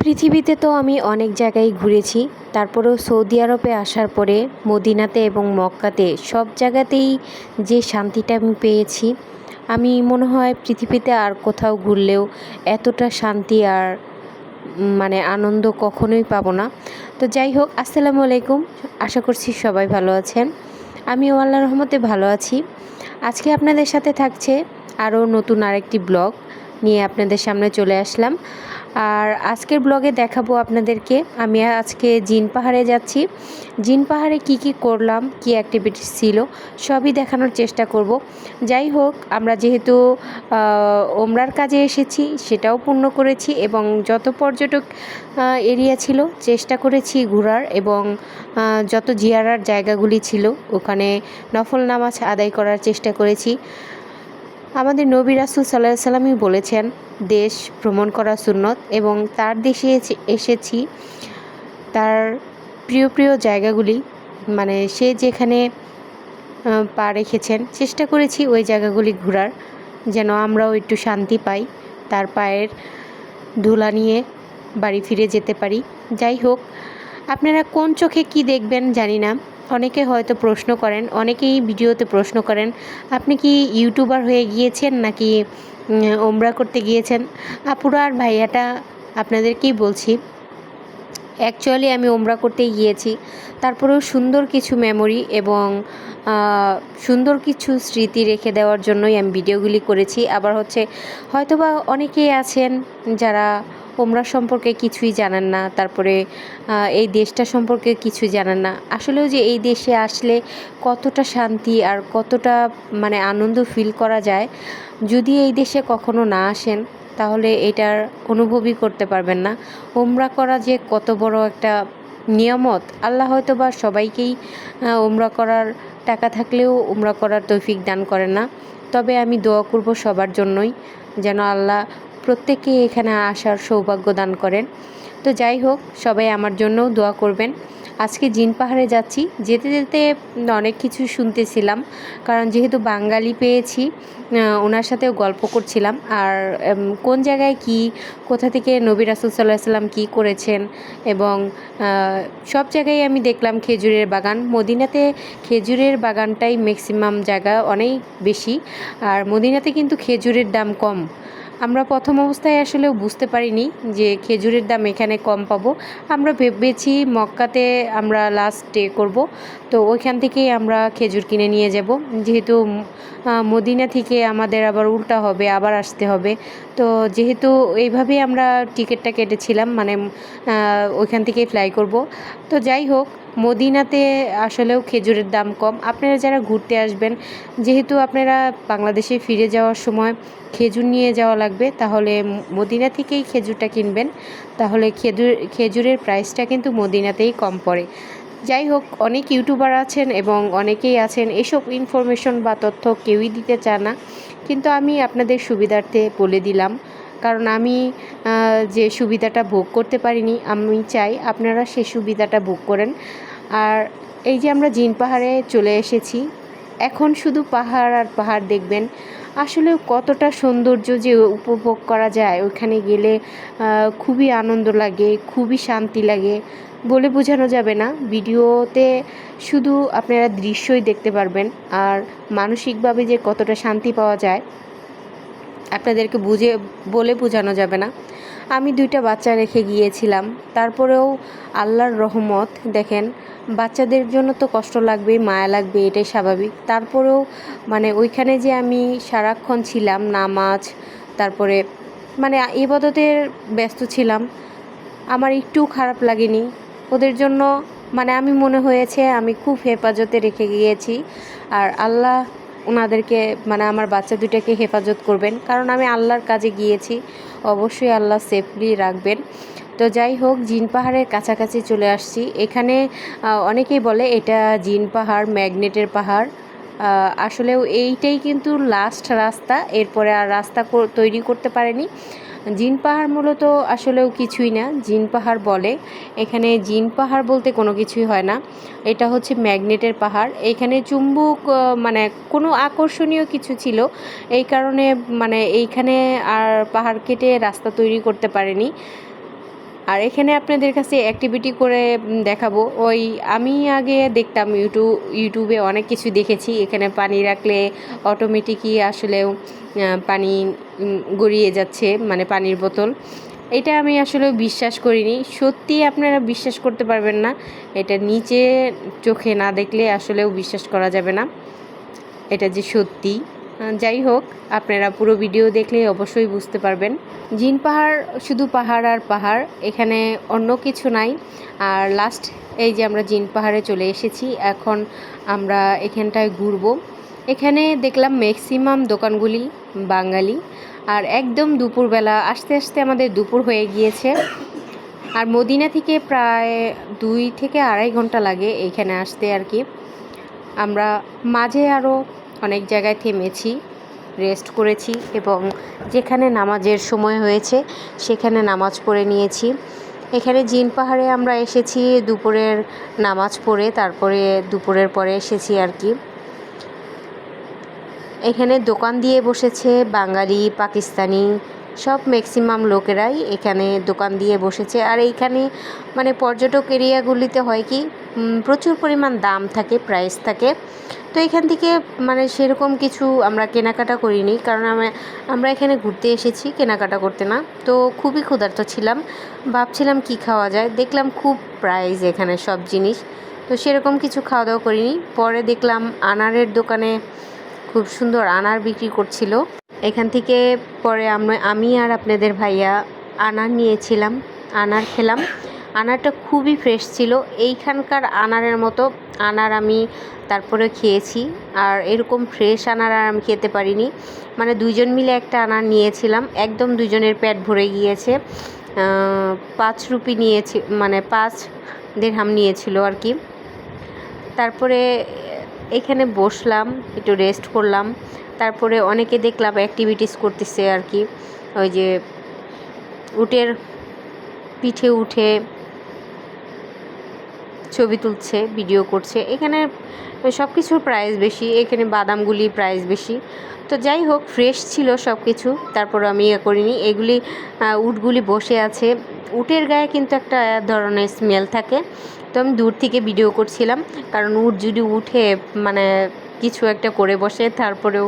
পৃথিবীতে তো আমি অনেক জায়গায় ঘুরেছি। তারপরেও সৌদি আরবে আসার পরে, মদিনাতে এবং মক্কাতে সব জায়গাতেই যে শান্তিটা আমি পেয়েছি, আমি মনে হয় পৃথিবীতে আর কোথাও ঘুরলেও এতটা শান্তি আর মানে আনন্দ কখনোই পাবো না। তো যাই হোক, আসসালামু আলাইকুম। আশা করছি সবাই ভালো আছেন। আমিও আল্লাহ রহমতে ভালো আছি। আজকে আপনাদের সাথে থাকছে আরও নতুন আরেকটি ব্লগ নিয়ে আপনাদের সামনে চলে আসলাম। আর আজকের ব্লগে দেখাবো আপনাদেরকে। আমি আজকে জিন পাহাড়ে যাচ্ছি। জিন পাহাড়ে কি কি করলাম, কি অ্যাক্টিভিটিস ছিল, সবই দেখানোর চেষ্টা করব। যাই হোক, আমরা যেহেতু ওমরার কাজে এসেছি, সেটাও পূর্ণ করেছি এবং যত পর্যটক এরিয়া ছিল, চেষ্টা করেছি ঘোরার এবং যত জিয়ারার জায়গাগুলি ছিল, ওখানে নফল নামাজ আদায় করার চেষ্টা করেছি। আমাদের নবী রাসুল সাল্লাহ সাল্লামই বলেছেন, দেশ ভ্রমণ করা সুন্নত এবং তার দেশে এসেছি। তার প্রিয় প্রিয় জায়গাগুলি মানে সে যেখানে পা রেখেছেন, চেষ্টা করেছি ওই জায়গাগুলি ঘোরার, যেন আমরাও একটু শান্তি পাই, তার পায়ের ধুলা নিয়ে বাড়ি ফিরে যেতে পারি। যাই হোক, আপনারা কোন চোখে কি দেখবেন জানি না। অনেকে হয়তো প্রশ্ন করেন, অনেকেই ভিডিওতে প্রশ্ন করেন, আপনি কি ইউটিউবার হয়ে গিয়েছেন নাকি ওমরা করতে গিয়েছেন? আপুরা আর ভাইয়াটা আপনাদেরকেই বলছি অ্যাকচুয়ালি আমি ওমরা করতেই গিয়েছি। তারপরেও সুন্দর কিছু মেমোরি এবং সুন্দর কিছু স্মৃতি রেখে দেওয়ার জন্যই আমি ভিডিওগুলি করেছি। আবার হচ্ছে, হয়তোবা অনেকেই আছেন যারা ওমরা সম্পর্কে কিছুই জানেন না, তারপরে এই দেশটা সম্পর্কে কিছুই জানেন না। আসলেও যে এই দেশে আসলে কতটা শান্তি আর কতটা মানে আনন্দ ফিল করা যায়, যদি এই দেশে কখনো না আসেন, তাহলে এটার অনুভবই করতে পারবেন না। ওমরা করা যে কত বড় একটা নিয়ামত, আল্লাহ হয়তো বা সবাইকেই ওমরা করার টাকা থাকলেও ওমরা করার তৌফিক দান করেন না। তবে আমি দোয়া করব সবার জন্যই, যেন আল্লাহ প্রত্যেককে এখানে আসার সৌভাগ্য দান করেন। তো যাই হোক, সবাই আমার জন্যও দোয়া করবেন। আজকে জিন পাহাড়ে যাচ্ছি। যেতে যেতে অনেক কিছু শুনতেছিলাম, কারণ যেহেতু বাঙালি পেয়েছি ওনার সাথেও গল্প করছিলাম। আর কোন জায়গায় কি, কোথা থেকে নবী রাসুল সাল্লাহ সাল্লাম কী করেছেন এবং সব জায়গায় আমি দেখলাম খেজুরের বাগান। মদিনাতে খেজুরের বাগানটাই ম্যাক্সিমাম জায়গা অনেক বেশি। আর মদিনাতে কিন্তু খেজুরের দাম কম। আমরা প্রথম অবস্থায় আসলে বুঝতে পারিনি যে খেজুরের দাম এখানে কম পাবো। আমরা ভেবেছি মক্কাতে আমরা লাস্ট ডে করব। তো ওইখান থেকেই আমরা খেজুর কিনে নিয়ে যাব। যেহেতু মদিনা থেকে আমাদের আবার উল্টা হবে, আবার আসতে হবে। তো যেহেতু এইভাবেই আমরা টিকিটটা কেটেছিলাম মানে ওইখান থেকেই ফ্লাই করব। তো যাই হোক মদিনাতে আসলেও খেজুরের দাম কম। আপনারা যারা ঘুরতে আসবেন, যেহেতু আপনারা বাংলাদেশে ফিরে যাওয়ার সময় খেজুর নিয়ে যাওয়া লাগবে, তাহলে মদিনা থেকেই খেজুরটা কিনবেন। তাহলে খেজুর খেজুরের প্রাইসটা কিন্তু মদিনাতেই কম পড়ে। যাই হোক, অনেক ইউটিউবার আছেন এবং অনেকেই আছেন, এসব ইনফরমেশন বা তথ্য কেউই দিতে চায় না। কিন্তু আমি আপনাদের সুবিধার্থে বলে দিলাম কারণ আমি যে সুবিধাটা ভোগ করতে পারিনি, আমি চাই আপনারা সে সুবিধাটা ভোগ করেন। আর এই যে আমরা জিন পাহাড়ে চলে এসেছি, এখন শুধু পাহাড় আর পাহাড় দেখবেন। আসলে কতটা সৌন্দর্য যে উপভোগ করা যায় ওইখানে গেলে খুবই আনন্দ লাগে, খুবই শান্তি লাগে, বলে বোঝানো যাবে না। ভিডিওতে শুধু আপনারা দৃশ্যই দেখতে পারবেন, আর মানসিকভাবে যে কতটা শান্তি পাওয়া যায় আপনাদেরকে বুঝে, বলে বোঝানো যাবে না। আমি দুইটা বাচ্চা রেখে গিয়েছিলাম। তারপরেও আল্লাহর রহমত, দেখেন, বাচ্চাদের জন্য তো কষ্ট লাগবেই, মায়া লাগবে, এটাই স্বাভাবিক। তারপরেও মানে ওইখানে যে আমি সারাক্ষণ ছিলাম, নামাজ, তারপরে মানে ইবাদতের ব্যস্ত ছিলাম, আমার একটু খারাপ লাগেনি। ওদের জন্য মানে আমি মনে হয়েছে আমি খুব হেফাজতে রেখে গিয়েছি। আর আল্লাহ ওনাদেরকে মানে আমার বাচ্চা দুটাকে হেফাজত করবেন। কারণ আমি আল্লাহর কাজে গিয়েছি, অবশ্যই আল্লাহ সেফলি রাখবেন। তো যাই হোক, জিন পাহাড়ের কাছাকাছি চলে আসছি। এখানে অনেকেই বলে এটা জিন পাহাড়, ম্যাগনেটের পাহাড়। আসলেও এইটাই কিন্তু লাস্ট রাস্তা। এরপরে আর রাস্তা তৈরি করতে পারেনি। জিন পাহাড় মূলত আসলেও কিছুই না। জিন পাহাড় বলে। এখানে জিন পাহাড় বলতে কোনো কিছুই হয় না। এটা হচ্ছে ম্যাগনেটের পাহাড়। এখানে চুম্বুক মানে কোনো আকর্ষণীয় কিছু ছিল। এই কারণে মানে এইখানে আর পাহাড় কেটে রাস্তা তৈরি করতে পারেনি। আর এখানে আপনাদের কাছে অ্যাক্টিভিটি করে দেখাবো। ওই আমি আগে দেখতাম ইউটিউব ইউটিউবে অনেক কিছু দেখেছি। এখানে পানি রাখলে অটোমেটিকই আসলেও পানি গড়িয়ে যাচ্ছে মানে পানির বোতল। এটা আমি আসলে বিশ্বাস করিনি। সত্যি আপনারা বিশ্বাস করতে পারবেন না। এটা নিচে চোখে না দেখলে আসলেও বিশ্বাস করা যাবে না। এটা যে সত্যি। যাই হোক, আপনারা পুরো ভিডিও দেখলে অবশ্যই বুঝতে পারবেন। জিন পাহাড় শুধু পাহাড় আর পাহাড়, এখানে অন্য কিছু নাই। আর লাস্ট এই যে আমরা জিন পাহাড়ে চলে এসেছি, এখন আমরা এখানটায় ঘুরবো। এখানে দেখলাম ম্যাক্সিমাম দোকানগুলি বাঙালি। আর একদম দুপুরবেলা, আস্তে আস্তে আমাদের দুপুর হয়ে গিয়েছে। আর মদিনা থেকে প্রায় দুই থেকে আড়াই ঘণ্টা লাগে এইখানে আসতে আর কি। আমরা মাঝে আরও অনেক জায়গায় থেমেছি রেস্ট করেছি এবং যেখানে নামাজের সময় হয়েছে সেখানে নামাজ পড়ে নিয়েছি। এখানে জিন পাহাড়ে আমরা এসেছি, দুপুরের নামাজ পড়ে তারপরে দুপুরের পরে এসেছি আর কি। এখানে দোকান দিয়ে বসেছে বাঙালি, পাকিস্তানি সব ম্যাক্সিমাম লোকেরাই এখানে দোকান দিয়ে বসেছে। আর এইখানে মানে পর্যটক এরিয়াগুলিতে হয় কি প্রচুর পরিমাণ দাম থাকে প্রাইস থাকে। তো এখান থেকে মানে সেরকম কিছু আমরা কেনাকাটা করিনি, কারণ আমরা এখানে ঘুরতে এসেছি, কেনাকাটা করতে না। তো খুবই ক্ষুধার্ত ছিলাম, ভাবছিলাম কি খাওয়া যায়। দেখলাম খুব প্রাইস এখানে সব জিনিস। তো সেরকম কিছু খাওয়া দাওয়া করিনি। পরে দেখলাম আনারের দোকানে খুব সুন্দর আনার বিক্রি করছিল। এখান থেকে পরে আমরা, আমি আর আপনাদের ভাইয়া আনার নিয়েছিলাম, আনার খেলাম। আনারটা খুবই ফ্রেশ ছিল। এইখানকার আনারের মতো আনার আমি তারপরে খেয়েছি। আর এরকম ফ্রেশ আনার আর আমি খেতে পারিনি। মানে দুজন মিলে একটা আনার নিয়েছিলাম। একদম দুজনের পেট ভরে গিয়েছে। পাঁচ রুপি নিয়েছি মানে পাঁচ দেড়হাম নিয়েছিল আর কি। তারপরে এখানে বসলাম, একটু রেস্ট করলাম। তারপরে অনেকে দেখলাম অ্যাক্টিভিটিস করতেছে আর কি। ওই যে উটের পিঠে উঠে ছবি তুলছে ভিডিও করছে। এখানে সব কিছুর প্রাইস বেশি, এখানে বাদামগুলি প্রাইস বেশি। তো যাই হোক ফ্রেশ ছিল সব কিছু তারপর আমি ইয়ে করিনি। এগুলি উটগুলি বসে আছে। উটের গায়ে কিন্তু একটা ধরনের স্মেল থাকে। তো আমি দূর থেকে ভিডিও করছিলাম। কারণ উট যদি উঠে মানে কিছু একটা করে বসে, তারপরেও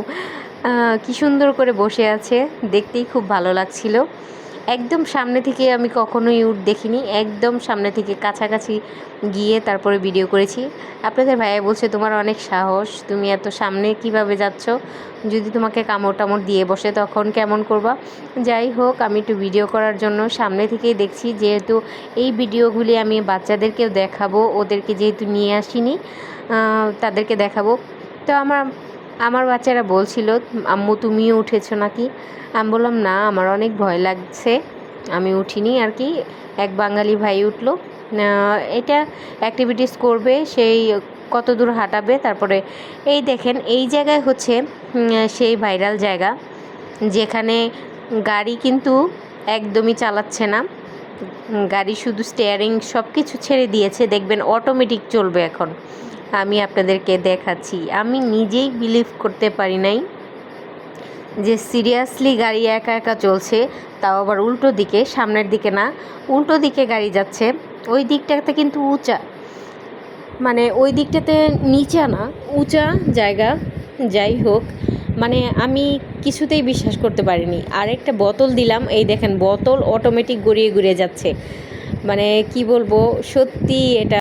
কি সুন্দর করে বসে আছে। দেখতেই খুব ভালো লাগছিল। একদম সামনে থেকে আমি কখনোই উট দেখিনি, একদম সামনে থেকে কাছাকাছি গিয়ে তারপরে ভিডিও করেছি। আপনাদের ভাইয়া বলছে, তোমার অনেক সাহস, তুমি এত সামনে কীভাবে যাচ্ছ? যদি তোমাকে কামড় টামড় দিয়ে বসে, তখন কেমন করবা? যাই হোক, আমি একটু ভিডিও করার জন্য সামনে থেকেই দেখছি, যেহেতু এই ভিডিওগুলি আমি বাচ্চাদেরকেও দেখাবো, ওদেরকে যেহেতু নিয়ে আসিনি তাদেরকে দেখাবো। তো আমার আমার বাচ্চারা বলছিল, আম্মু, তুমিও উঠেছো নাকি? আমি বললাম, না, আমার অনেক ভয় লাগছে। আমি উঠিনি আর কি, এক বাঙালি ভাই উঠল। এটা অ্যাক্টিভিটিস করবে, সেই কত দূর হাঁটাবে, তারপরে এই দেখেন, এই জায়গায় হচ্ছে সেই ভাইরাল জায়গা, যেখানে গাড়ি কিন্তু একদমই চালাচ্ছে না। গাড়ি শুধু স্টিয়ারিং সব কিছু ছেড়ে দিয়েছে, দেখবেন অটোমেটিক চলবে এখন। আমি আপনাদেরকে দেখাচ্ছি। আমি নিজেই বিলিভ করতে পারি নাই যে সিরিয়াসলি গাড়ি একা একা চলছে, তাও আবার উল্টো দিকে, সামনের দিকে না, উল্টো দিকে গাড়ি যাচ্ছে, ওই দিকটাতে কিন্তু উঁচা মানে ওই দিকটাতে নিচা না, উঁচা জায়গা, যাই হোক মানে আমি কিছুতেই বিশ্বাস করতে পারিনি। আর একটা বোতল দিলাম, এই দেখেন বোতল অটোমেটিক গড়িয়ে গড়িয়ে যাচ্ছে। মানে কি বলব সত্যি এটা